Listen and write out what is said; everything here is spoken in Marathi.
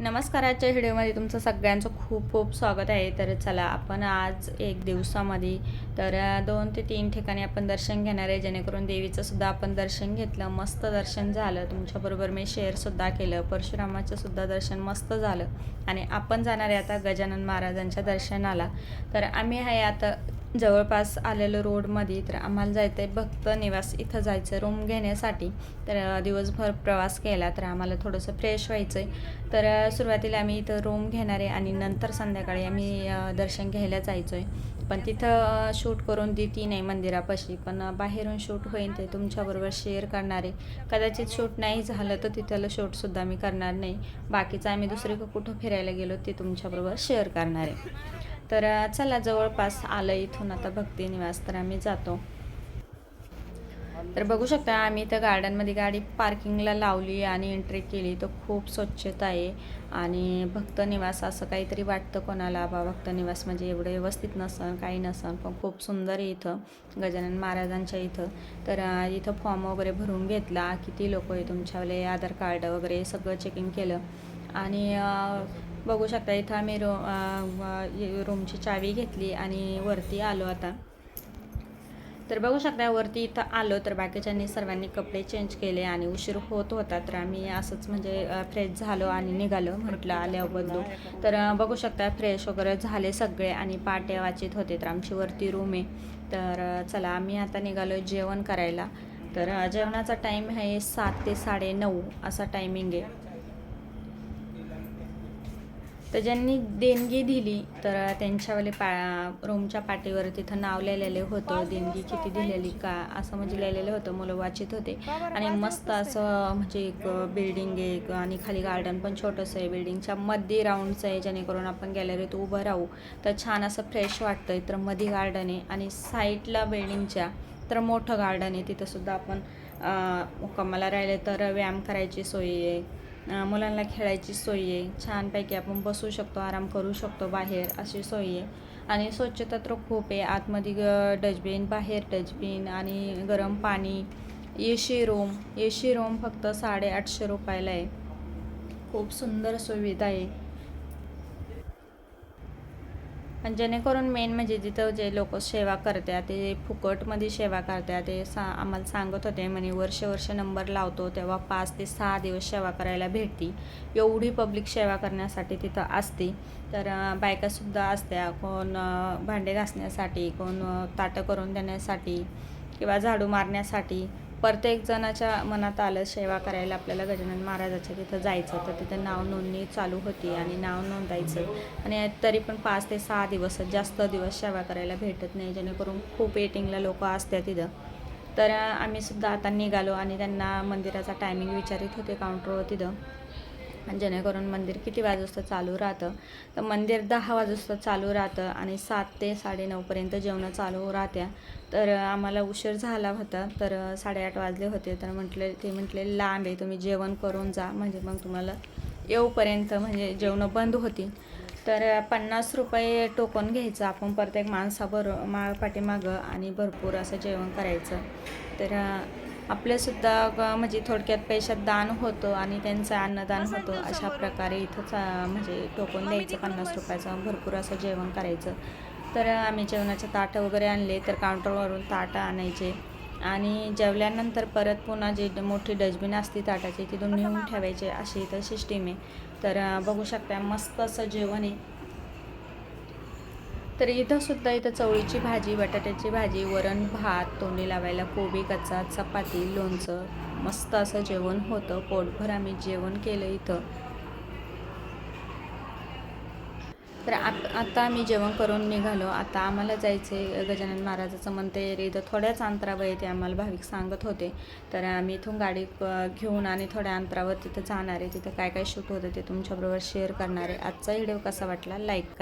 नमस्काराच्या व्हिडिओमध्ये तुमचं सगळ्यांचं खूप खूप स्वागत आहे. तर चला आपण आज एक दिवसामध्ये तर दोन ते तीन ठिकाणी आपण दर्शन घेणार आहे. जेणेकरून देवीचं सुद्धा आपण दर्शन घेतलं मस्त दर्शन झालं. तुमच्याबरोबर मी शेअरसुद्धा केलं परशुरामाचं सुद्धा दर्शन मस्त झालं. आणि आपण जाणार आहे आता गजानन महाराजांच्या दर्शनाला. तर आम्ही आहे आता जवळपास आलेलो रोडमध्ये तर आम्हाला जायचं आहे भक्त निवास इथं जायचं रूम घेण्यासाठी. तर दिवसभर प्रवास केला तर आम्हाला थोडंसं फ्रेश व्हायचं आहे तर सुरुवातीला आम्ही इथं रूम घेणार आहे आणि नंतर संध्याकाळी आम्ही दर्शन घ्यायला जायचं आहे पण तिथं शूट करून देती नाही मंदिरापाशी पण बाहेरून शूट होईल ते तुमच्याबरोबर शेअर करणार. आहे कदाचित शूट नाही झालं तर तिथलं शूटसुद्धा मी करणार नाही. बाकीचं आम्ही दुसरीकडं कुठं फिरायला गेलो ते तुमच्याबरोबर शेअर करणार. आहे तर चला जवळपास आलं इथून आता भक्ती निवास तर आम्ही जातो. तर बघू शकता आम्ही त्या गार्डनमध्ये गाडी पार्किंगला लावली आणि एंट्री केली. तर खूप स्वच्छता आहे आणि भक्त निवास असं काहीतरी वाटतं कोणाला बा भक्त निवास म्हणजे एवढं व्यवस्थित नसन काही नसन पण खूप सुंदर आहे इथं गजानन महाराजांच्या इथं. तर इथं फॉर्म वगैरे भरून घेतला किती लोक आहे तुमच्यावाले आधार कार्ड वगैरे सगळं चेकिंग केलं. आणि बघू शकता इथं आम्ही रो रूमची चावी घेतली आणि वरती आलो आता. तर बघू शकता वरती इथं आलो तर बाकीच्यांनी सर्वांनी कपडे चेंज केले आणि उशीर होत होता. तर आम्ही असंच म्हणजे फ्रेश झालो आणि निघालो म्हटलं आल्याबद्दल तर बघू शकता फ्रेश वगैरे झाले सगळे आणि पाट्या वाचित होते. तर आमची वरती रूम आहे. तर चला आम्ही आता निघालो जेवण करायला. तर जेवणाचा टाईम आहे सात ते साडेनऊ असा टायमिंग आहे. तर ज्यांनी देणगी दिली तर त्यांच्यावाले पा रूमच्या पाटीवर तिथं नाव लिहिलेलं होतं. देणगी किती दिलेली का असं म्हणजे लिहिलेलं होतं. मुलं वाचित होते. आणि मस्त असं म्हणजे एक बिल्डिंग आहे एक आणि खाली गार्डन पण छोटंसं आहे. बिल्डिंगच्या मध्ये राऊंडचं आहे. जेणेकरून आपण गॅलरीत उभं राहू. तर छान असं फ्रेश वाटतं तर मध्ये गार्डन आहे. आणि साईडला बिल्डिंगच्या तर मोठं गार्डन आहे. तिथंसुद्धा आपण मुक्कामाला राहिले तर व्यायाम करायची सोय आहे. मुलांना खेळायची सोय आहे. छानपैकी आपण बसू शकतो आराम करू शकतो बाहेर अशी सोय आहे. आणि स्वच्छता तर खूप आहे. आतमध्ये ग- डस्टबिन बाहेर डस्टबिन आणि गरम पाणी A C room. A C room फक्त साडेआठशे रुपयाला आहे. खूप सुंदर सुविधा आहे. आणि जेणेकरून मेन म्हणजे तिथं जे लोक सेवा करतात ते फुकटमध्ये सेवा करतात ते सा आम्हाला सांगत होते म्हणे वर्ष वर्ष नंबर लावतो तेव्हा पाच ते सहा दिवस सेवा करायला भेटती. एवढी पब्लिक सेवा करण्यासाठी तिथं असते. तर बायकासुद्धा असत्या. कोण भांडे घासण्यासाठी कोण ताटं करून देण्यासाठी किंवा झाडू मारण्यासाठी प्रत्येक जणाच्या मनात आलं सेवा करायला आपल्याला गजानन महाराजाच्या तिथं जायचं. तर तिथं नाव नोंदणी चालू होती आणि नाव नोंदायचं. आणि तरी पण पाच ते सहा दिवस जास्त दिवस सेवा करायला भेटत नाही. जेणेकरून खूप वेटिंगला लोक असतात तिथं. तर आम्ही सुद्धा आता निघालो आणि त्यांना मंदिराचा टायमिंग विचारित होते काउंटरवर तिथं. जेणेकरून मंदिर किती वाजता चालू राहतं? तर मंदिर दहा वाजता चालू राहतं आणि सात ते साडेनऊपर्यंत जेवणं चालू राहत्या. तर आम्हाला उशीर झाला होता तर साडेआठ वाजले होते. तर म्हटले ते म्हटले लांब आहे तुम्ही जेवण करून जा. म्हणजे मग तुम्हाला येऊपर्यंत म्हणजे जेवणं बंद होतील तर पन्नास रुपये टोकन घ्यायचं. आपण प्रत्येक माणसाबरो मा पाठीमागं आणि भरपूर असं जेवण करायचं. तर ग- म्हणजे थोडक्यात पैशात दान होतं आणि त्यांचं अन्नदान होतं अशा प्रकारे इथंच म्हणजे टोकन द्यायचं पन्नास रुपयाचं भरपूर असं जेवण करायचं. तर आम्ही जेवणाचे ताटं वगैरे आणले तर काउंटरवरून ताटं आणायचे. आणि जेवल्यानंतर परत पुन्हा जे मोठी डस्टबिन असते ताटाची तिथून नेऊन ठेवायचे. अशी इथं सिस्टीम आहे. तर बघू शकता मस्त असं जेवण आहे. तर इथंसुद्धा इथं चवळीची भाजी बटाट्याची भाजी वरण भात तोंडी लावायला कोबी कच्चा चपाती लोणचं मस्त असं जेवण होतं. पोटभर आम्ही जेवण केलं इथं. तर आप आता आम्ही जेवण करून निघालो. आता आम्हाला जायचं आहे गजानन महाराजाचं मंदिर. इथं थोड्याच अंतरावर येते आम्हाला भाविक सांगत होते. तर आम्ही इथून गाडी घेऊन आणि थोड्या अंतरावर तिथं जाणार आहे. तिथं काय काय शूट होतं ते तुमच्याबरोबर शेअर करणार आहे. आजचा व्हिडिओ कसा वाटला? लाईक करा.